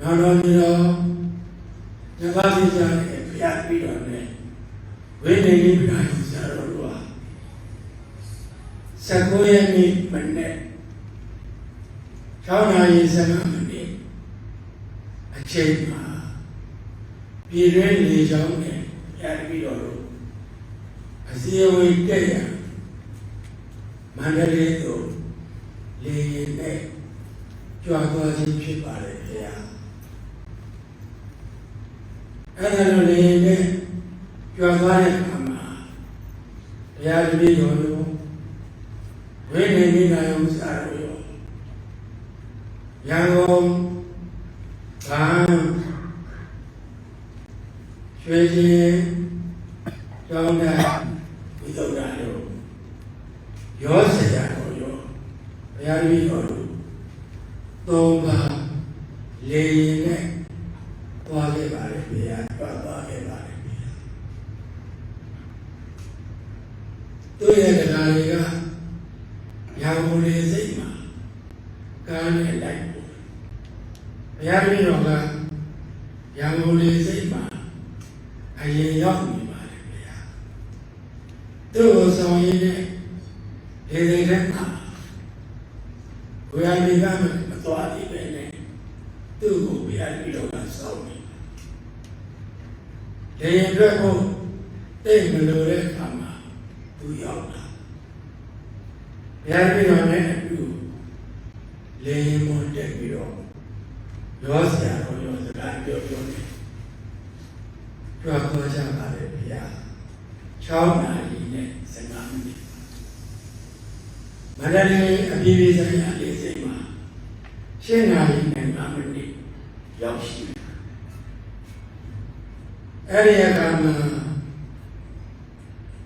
နောက်တော့ဒီတော့ညဘာစီကြတဲ့ဘုရားပြီးတော့လည်းဝိနည်းလေးပြာဆရာတော်တို့ဟာ19ရက်နေ့မနေ့6နာရီ15မိနစ်အချိန်မှာပြည်တွင်းလေကြောင်းနဲ့ဘုရားပြီးတော့လို့အစည်းအဝေးတက်ရမန္တလေးသို့လေရင်နဲ့ကြွားသွားခြင်းဖြစ်ပါတယ်ဘုရား အဲ့ဒါလိုလေရင်နဲ့ကြွားသွားတဲ့အခါမှာဘုရားတပည့်တော်တို့ဝိနည်းမိနာယုံစားရရောရန်ကုန်ဗန်းရွှေချင်းကျောင်းသားဝိသုဒ္ဓတို့ရောစရာတော်ရောဘုရားတပည့်တော်တို့သုံးပါးလေရင်နဲ့ သွားခဲ့ပါလေဘုရားတွားသွားခဲ့ပါလေဘုရားသူရဲ့တရားတွေကရာဟုလေစိတ်မှာကားနဲ့လိုက်ပို့ဘုရားတပည့်တော်ကရာဟုလေစိတ်မှာအရင်ရောက်နေပါလေဘုရားသူ့ကိုဆောင်ရင်းနဲ့ဒီစိတ်ထဲမှာဘုရားမိကမသွားသေးပဲနဲ့သူ့ကိုဘုရားတပည့်တော်ကဆောင်နေ လေရင်အတွက်ကိုတိတ်မလို့တဲ့အခါမှာသူရောက်တာဘုရားတပည့်တော်နဲ့အတူလေရင်ပေါ်တက်ပြီးတော့ရောစရာတော်ရောစကားပြောပြောနေကြွားခေါ်ကြပါလေဘုရား6နာရီနဲ့15မိနစ်မန္တလေးအပြည်ပြည်ဆိုင်ရာလေဆိပ်မှာ7နာရီနဲ့5မိနစ်ရောက်ရှိတယ် အဲ့ဒီအခါမှာ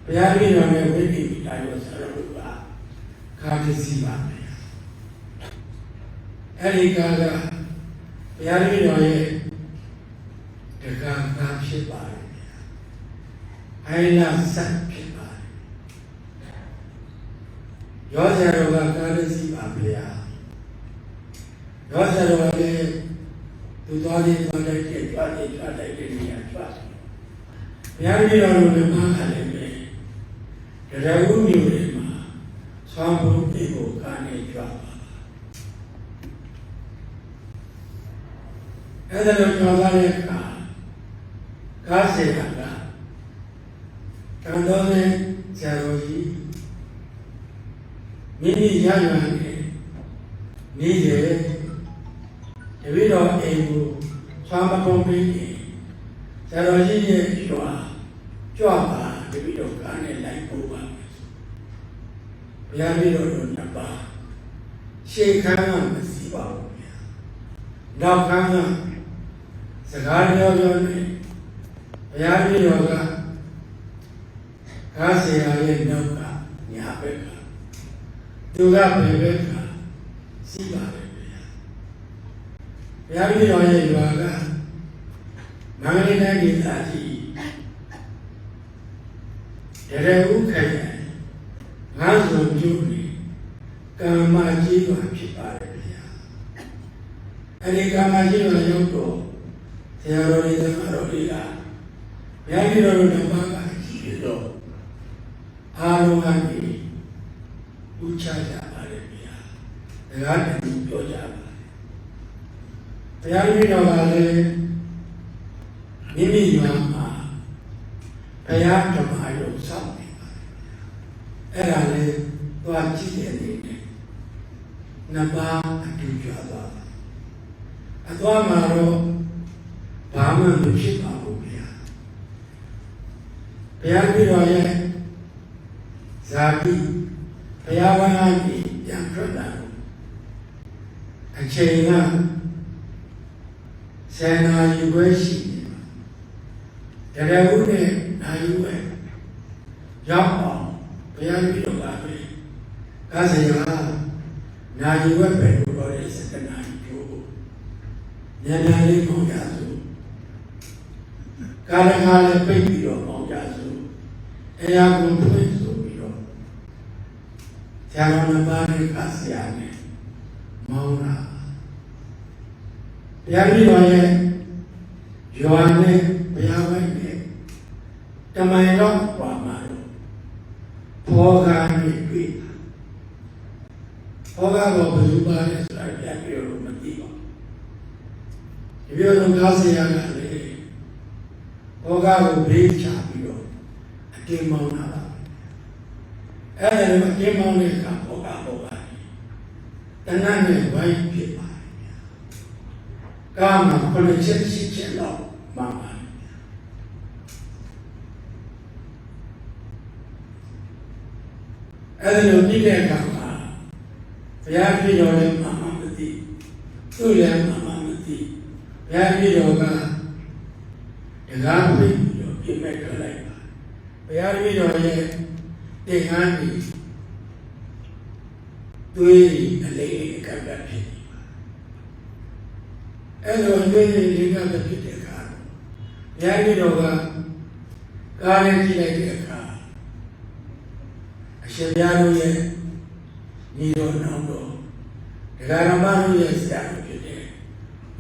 ဘုရားပြည်တော်နဲ့ဝိပိပိတိုင်းကိုဆရာတို့ကခါတစီပါမယ်အဲ့ဒီကာကဘုရားပြည်တော်ရဲ့တက္ကသာဖြစ်ပါတယ်အိုင်လာဆက်ဖြစ်ပါတယ်ရောဆရာတော်ကကားတစီပါဗျာရောဆရာတော်ကလည်းသူသွားလေးသွားလိုက်တဲ့ကြွားလေးကြွားလိုက်တဲ့နေရာကြွား ဘုရားပြည်တော်လိုလည်းမှားတယ်ပဲတရဝုမျိုးတွေမှာဆောင်းဖို့ပြေဖို့ကားနဲ့ကြွားပါအဲ့ဒါလိုကြွားသွားတဲ့အခါကားစေတာကတန်တော်နဲ့ဆရာတော်ကြီးမိမိရရနဲ့နေတယ်တပည့်တော်အိမ်ကိုဆွမ်းမကုန်းပြီးဆရာတော်ကြီးရဲ့ကြွား ကြွပါတပည့်တော်ကားနဲ့လိုက်ပို့ပါဘုရားပြည်တော်တို့နှစ်ပါးရှေခမ်းကမစီပါဘူးဗျာနောက်ခမ်းကစကားပြောပြောနဲ့ဘုရားပြည်တော်ကကားဆရာရဲ့နောက်ကညာဘက်ကသူကဘယ်ဘက်ကစီးပါတယ်ဗျာဘုရားပြည်တော်ရဲ့ရွာကမန္တလေးတိုင်းဒေသကြီး ရရဥခိုင်ငါးစုံပြုနေကမ္မကြီးပါဖြစ်ပါတယ်ဗျာအဲဒီကမ္မကြီးပါရောက်တော့ဆရာတော်တွေသမားတော်တွေကဘုရားပြည်တော်တို့ဓမ္မကကြီးတော့အားလုံးကနေဥချကြပါတယ်ဗျာဒါကတည်းပြောကြပါတယ်ဘုရားပြည်တော်ကလည်းမိမိရွာမှာဘုရားဓမ္မယုံစောင့်နေပါတယ်အဲ့ဒါလည်းသွားကြည့်တဲ့နေနဲ့နှစ်ပါးအ တူကြွားသွားတယ်အသွားမှာတော့ဘာမှမဖြစ်ပါဘူးဗျာဘုရားပြည်တော်ရဲ့ဇာတိဘုရားဝန္ဒကြီးပြန်ထွက်လာတော့အချိန်ကဆယ်နာရီခွဲရှိနေပါတရဝုနဲ့နာယူပဲရောက်အောင်ဘုရားပြည်တော်ကပဲကားစရာ နာယူပဲပဲလို့ပြောတဲ့စကနာရီတို့ညနေလေးပေါ့ကြစို့ကာလကားလည်းပြိတ်ပြီးတော့ပေါ့ကြစို့အရာကုန်ဖွင့်ဆိုပြီးတော့ဆရာတော်နှစ်ပါးနဲ့ကားစရာနဲ့မောင်းတာတဘုရားကြီးတော်ရဲ့ရွာနဲ့ဘုရားဝိုင်းနဲ့တမန်တော်ပွားမှာလို့ဘောဂာနဲ့တွေ့တာ ဘောဂါကဘယ်လိုပါလဲဆိုတာပြန်ပြောလို့မသိပါဘူးဒီပြောတော့ကားစရာကလေဘောဂါကိုဘေးချပြီးတော့အတင်းမောင်းတာပါအဲ့ဒါလည်းအတင်းမောင်းတဲ့အခါဘောဂါဘောဂါတဏှာနဲ့ဝိုင်းဖြစ်ပါတယ်ကာမခုနှစ်ချက်ရှိချက်တော့မှန်ပါတယ်အဲ့ဒါလိုပြည့်တဲ့အခါမှာဘု ရားပြည့်တော်လည်းမှန်မှန်မသိသူ့လည်းမှန်မှန်မသိဘုရားပြည့်တော်ကတကားပြည့်ပြီးတော့ပြည့်မဲ့ထွက်လိုက်ပါဘုရားပြည့်တော်ရဲ့တင်ဟန်းကြီးသွေးအလေးအကပ်ကပ်ဖြစ်နေပါအဲ့လိုသွေးလေးလေးကပ်ဖြစ်တဲ့အခါဘုရားပြည့်တော်ကကားနဲ့ကြည့်လိုက်တဲ့အခါအရှင်ဘုရားတို့ရဲ့ ညီတော်နောင်တော်ဒကာရမတို့ရဲ့ဆရာတော်ဖြစ်တဲ့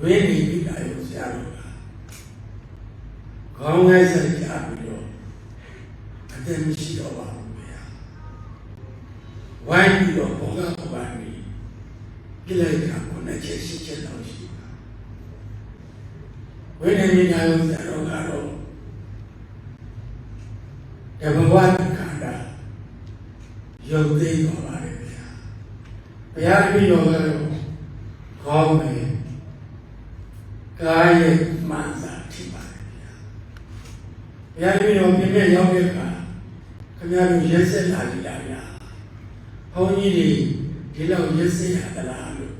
ဝိနည်းပိတာယောဆရာတော်ကခေါင်းငယ်ဆက်ကြပြီးတော့အသက်မရှိတော့ပါဘူးဗျာဝိုင်းပြီးတော့ဘောကပပါနေပြလိုက်တာကိုနဲ့ချက်ရှိချက်တော့ရှိပါဝိနည်းပိတာယောဆရာတော်ကတော့တဘဝခန္ဓာရုပ်သိမ်းသွား ပါတယ်ဗျာဘုရားပြည့်တော်ကတော့ခေါင်းမယ်ကာယမှန်စာထိပါတယ်ဗျာဘုရားပြည့်တော်ပြည့်ပြည့်ရောက်တဲ့အခါခင်ဗျားတို့ရက်ဆက်လာကြလားဗျာဘုန်းကြီးတွေဒီလောက်ရက်ဆက်ရသလားလို့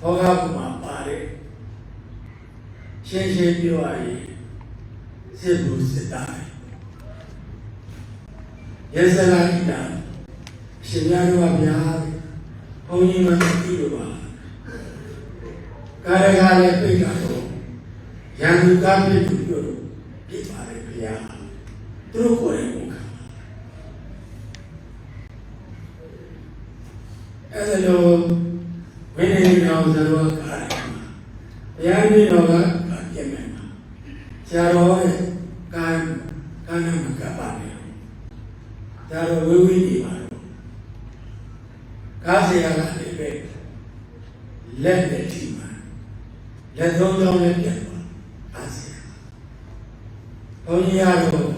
ဟောကားကမှပါတယ်ရှင်းရှင်းပြောရရင်စစ်ဘူးစစ်သားရက်ဆက်လာကြတာရှင်များတို့ကဗျာ ဘုန်းကြီးမသိလို့ပါကာရကလည်းပြိတ်တာတော့ရန်သူကားပြစ်သူတို့ပြစ်ပါလေဗျာသူတို့ကိုယ်တိုင်ကိုခံအဲ့ဒါလို့ဝိနည်းတော်ဇရောကာရမှာဘုရားမြတ်တော်ကပြည့်မယ်မှာဆရာတော်ရဲ့ကာကာနမကပါနေဒါတော့ဝိဝိနေပါတော့ ကားစရာကလည်းပဲလက်နဲ့ထိမှလက်သုံးချောင်းနဲ့ပြန်သွားကားစရာဘုန်းကြီးရတော့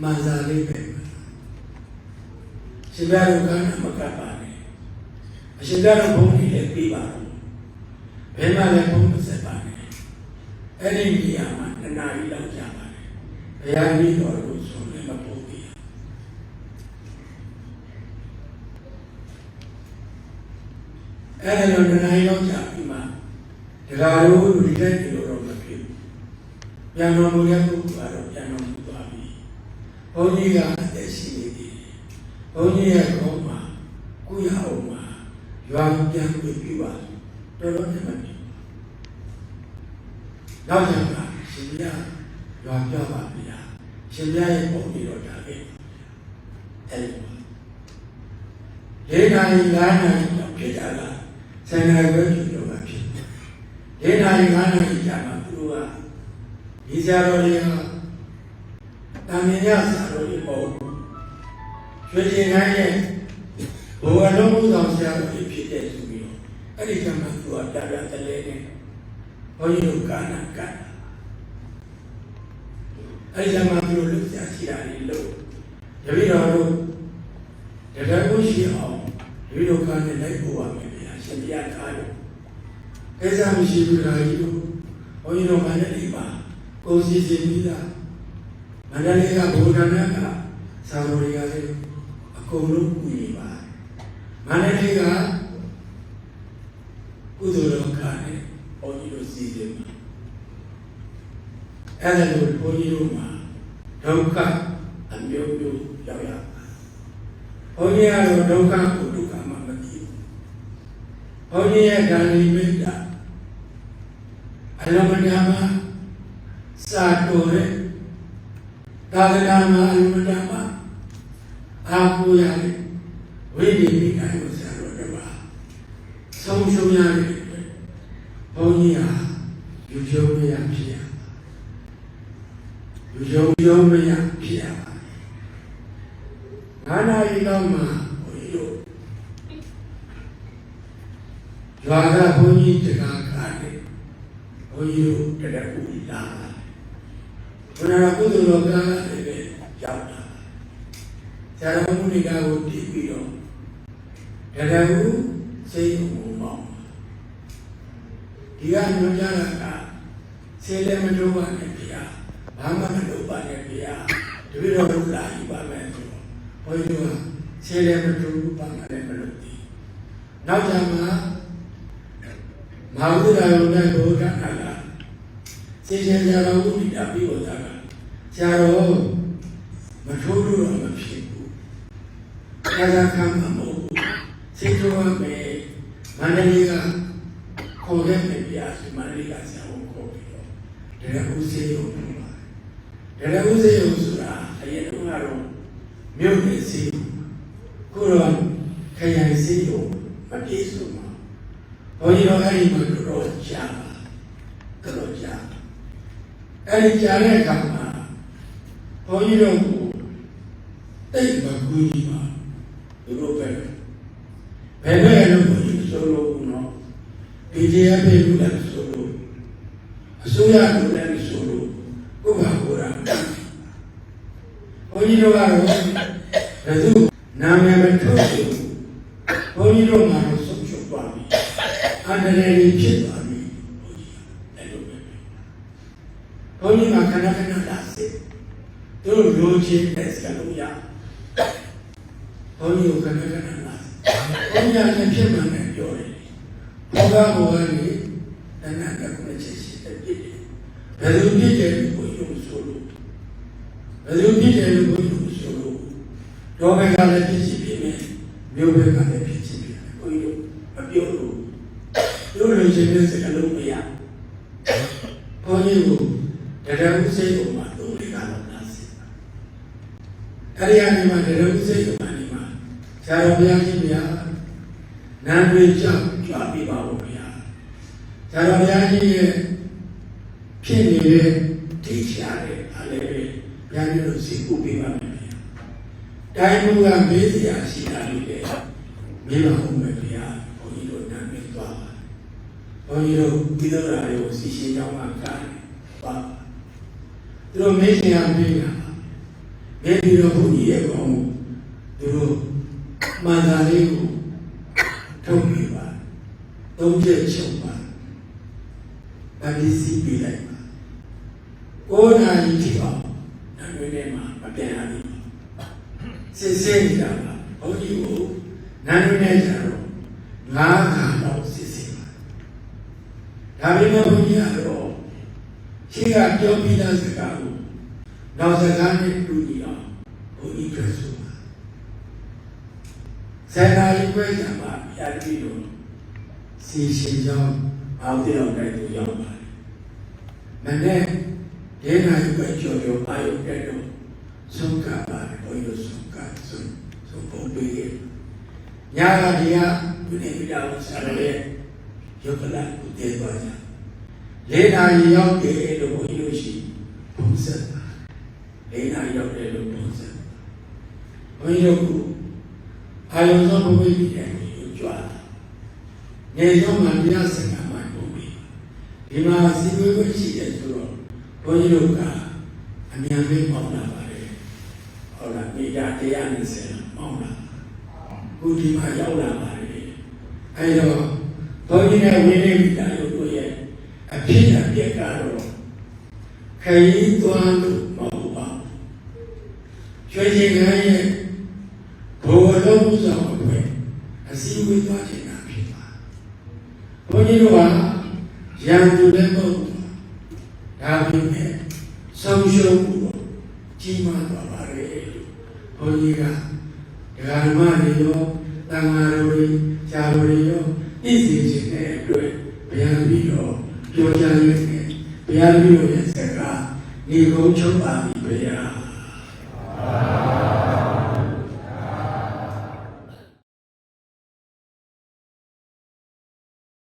မှန်စာလေးပဲရှင်ပြတော်ကမကပ်ပါနဲ့အရှင်ပြတော်ဘုန်းကြီးလည်းပြီးပါတော့ဘယ်မှလည်းဘုန်းမဆက်ပါနဲ့အဲ့ဒီနေရာမှာတဏှာကြီးလောက်ကြပါတယ်ဘုရားကြီးတော်ကိုဆိုလည်းမပုံဘူး အဲ့ဒါတော့တဏှာကြီးလောက်ကြပြီးမှဒကာတို့ဒီတိုင်းဒီလိုတော့မဖြစ်ဘူးပြန်တော်မူတဲ့ပုဂ္ဂိုလ်ကတော့ပြန်တော်မူသွားပြီဘုန်းကြီးကအသက်ရှိနေသေးတယ်ဘုန်းကြီးရဲ့ကောင်းမှာကုရအောင်မှာရွာပြန်ပြပြပါတော်တော်နဲ့မဖြစ်နောက်ကျမှရှင်ပြရွာပြပါဗျာရှင်ပြရဲ့ပုံပြီးတော့ဒါပဲအဲ့ဒီလေးနာရီ၅နာရီတော့ဖြစ်တာလား ဆယ်နာရီပဲဖြစ်တော့မှဖြစ်လေးနာရီ၅နာရီကြာမှသူတို့ကဒီဆရာတော်တွေကတာမင်ရဆရာတော်တွေပေါ့ရွှေကျင်ခိုင်းရဲ့ဘုရားလုံးမှုဆောင်ဆရာတော်တွေဖြစ်တဲ့သူမျိုးအဲ့ဒီကမှသူကတာပြတလဲနေဘုန်းကြီးတို့ကာနာကအဲ့ဒီကမှသူတို့လူဆရာရှိတာတွေလို့တပည့်တော်တို့တကယ်ကိုရှိအောင်ဒီလိုကနဲ့လိုက်ပို့ရမယ်ဗျာရှင်ပြထားတယ် အဲစားမရှိဘူးခါကြီးတို့ဘုန်းကြီးတို့မန္တလေးမှာကိုစီစီပြီးသားမန္တလေးကဘုရားနာကသာတော်တွေကလည်းအကုန်လုံးကူညီပါမန္တလေးကကုသိုလ်တော်ခါနဲ့ဘုန်းကြီးတို့စီစဉ်မှာအဲ့ဒါလိုဘုန်းကြီးတို့မှာဒုက္ခအမျိုးမျိုးရောက်ရပါဘုန်းကြီးကတော့ဒုက္ခကိုဒုက္ခမှမသိဘူးဘုန်းကြီးရဲ့ဓာတိမေတ္တာ အလုံးမတမစာတော်တဲ့သာသနာမှာအလုံးမတမအာကိုရတယ်ဝိနည်းမိခိုင်ကိုဆရာတော်တပါဆုံးရှုံးရတယ်ဘုန်းကြီးဟာ ယုံမရဖြစ်ရလူယုံယုံမရဖြစ်ရငါနာရီတော့မှဘုန်းကြီးတို့ရွာကဘုန်းကြီးတကားကားတယ်ဘုန်းကြီးတို့တရက်ဦးလာ ဘုရားကုသိုလ်တော်ကားလည်းပဲရောက်တာဆရာတော်မူနိကာကိုတည်ပြီးတော့တရက်ဦးစိတ်ုံမောင်းဒီကညွှန်ကြားတာကဆေးလည်းမလုပ်ပါနဲ့ဗျာဘာမှမလုပ်ပါနဲ့ဗျာတပည့်တော်တို့လာယူပါမယ်ဆိုတော့ဘုန်းကြီးတို့ကဆေးလည်းမလုပ်ဘူးဘာမှလည်းမလုပ်ဘူးနောက်ကြမှာမဟာဝိဒရာယုံနဲ့ဘုရားကလာ စေရှင်ဆရာတော်ဘုရားပြီးတော့တာကဆရာတော်မထိုးလို့တော့မဖြစ်ဘူးဆရာကမှမဟုတ်ဘူးစေထိုးရမယ်မန္တလေးကခေါ်ခဲ့မယ်ဗျာဒီမန္တလေးကဆရာကိုခေါ်ပြီးတော့ဒါကဦးစေရုံပါဒါကဦးစေရုံဆိုတာအရင်ကကတော့မြို့နယ်စေရုံကိုတော့ခရိုင်စေရုံမပြေစုံပါဘုန်းကြီးတို့အဲ့ဒီမှာတော့ကြာပါတော့ကြာ အဲ့ဒီကြာတဲ့အခါမှာဘုန်းကြီးတို့ကိုတိတ်မကူကြီးပါသူတို့ပဲဘယ်နဲ့လို့ဘုန်းကြီးဆိုလို့နော် PDF ပဲလို့လည်းဆိုလို့အစိုးရလို့လည်းဆိုလို့ကိုယ်ကကိုယ်ရာဘုန်းကြီးတို့ကတော့ဘယ်သူနာမည်မထုတ်ဘူးဘုန်းကြီးတို့ကတော့ဆုံးရှုံးသွားပြီအန္တရာယ်ကြီးဖြစ်သွားပြီဘုန်းကြီးကလည်းလို့ပဲဘု န်းကြီးကခဏခဏလာစစ်သူတို့လိုချင်တဲ့စကားလုံးရဘုန်းကြီးကခဏခဏလာဘုန်းကြီးကလည်းဖြစ်မှန်းနဲ့ပြောတယ်ဘောကဘောကနေတဏှာကကိုယ်ချက်ရှိတဲ့ပြည့်တယ်ဘယ်လိုပြည့်တယ်လို့ကိုယုံဆိုလို့ဘယ်လိုပြည့်တယ်လို့ကိုယုံဆိုလို့တော့ဘက်ကလည်းပြည့်ရှိပြည့်မယ်မြို့ဘက်ကလည်းပြည့်ရှိပြည့်မယ်ကိုယုံမပြောလို့ပြောလို့ရှိတဲ့စကားလုံးမရဘုန်းကြီးကိုတရားဥစိတ်ကိုမှသုံးလေးကတော့နားစီအဲ့ဒီအနေမှာတရားဥစိတ်ကိုမှနေမှာဆရာတော်ဘုရားကြီးများနာမည်ကြောင့်ကြွပြပါဦးဗျာ။ဒါတော်ဘုရားကြီးရဲ့ဖြစ်နေတဲ့ဒိဋ္ဌိရတယ်အားလည်းပဲဘုရားကြီးတို့စီကူပေးပါမယ်ဗျာ။ တိုင်းမှုကမေးစရာရှိတာလေးလေမင်းမဟုတ်မယ်ဗျာ။ဘုန်းကြီးတို့နာမည်သွားပါ။ဘုန်းကြီးတို့ဒီလိုရာတွေကိုစီရှင်းကြောင်းမှာကားပါ။သူတို့မေးစရာမေးတာ။မေးပြီးတော့ဘုန်းကြီးရဲ့ကောင်းမှုသူတို့မှန်တာလေးကိုထုတ်ပြပါသုံးချက်ချုပ်ပါဗာဒီစီပြလိုက်ပါကိုးနာရီထိအောင်ဒါမျိုးနဲ့မှမပြန်ရဘူး စစ်စစ်နေတာပါဘုန်းကြီးကိုနန်းတွင်းနဲ့ကြတော့ငါးခါတော့စစ်စစ်ပါဒါပေမဲ့ဘုန်းကြီးကတော့ရှိကပြောပြီးသားစကားကိုနောက်စကားနဲ့တူညီအောင်ဘုန်းကြီးပြောဆိုပါဆန္ဒလေးပဲကြပါဗျာဒီလိုစီရှင်ကြောင်းအောင်တဲ့အောင်တဲ့သူရောက်ပါတယ်။မနေ့ဒေနာယူပဲကြော်ကြော်အာယုတဲ့တော့ ဆုံးကပါတယ်ဘုန်းကြီးဆုံးကဆုံးဆုံးပုံပေးရ။ညာကဒီကဘုနေမိတာကိုဆက်ရဲရုပ်ကလကိုတည်သွားကြ။လေးနာရီရောက်တယ်လို့ဘုန်းကြီးတို့ရှိဘုံဆက်ပါ။လေးနာရီရောက်တယ်လို့ဘုံဆက်။ဘုန်းကြီးတို့အာယုံသောဘုရားကြီးရဲ့ကိုကြွား။နေဆုံးမှာတရားစင်ကမှပုံပြီးဒီမှာစီဝေဝရှိတဲ့ဆိုတော့ဘုန်းကြီးတို့ကအမြန်လေးပေါင်းလာ ပါတယ်။ဟုတ်လားမိသားတရားနဲ့ဆယ်ပေါင်းလာ။ခုဒီမှာရောက်လာပါတယ်။အဲတော့ဘုန်းကြီးနဲ့ဝိနည်းမိသားတို့ရဲ့အဖြစ်အပျက်ကတော့ခရီးသွားလို့မဟုတ်ပါဘူး။ကျွေးခြင်းကရဲ့ဘုရားတော်ဘုရားအဖွဲ့အစည်းအဝေးသွားခြင်းတာဖြစ်ပါဘုန်းကြီးတို့ကရန်သူလည်းမဟုတ်ဘူးဒါပေမဲ့ဆုံးရှုံးမှုတော့ကြီးမားသွားပါလေ ဘု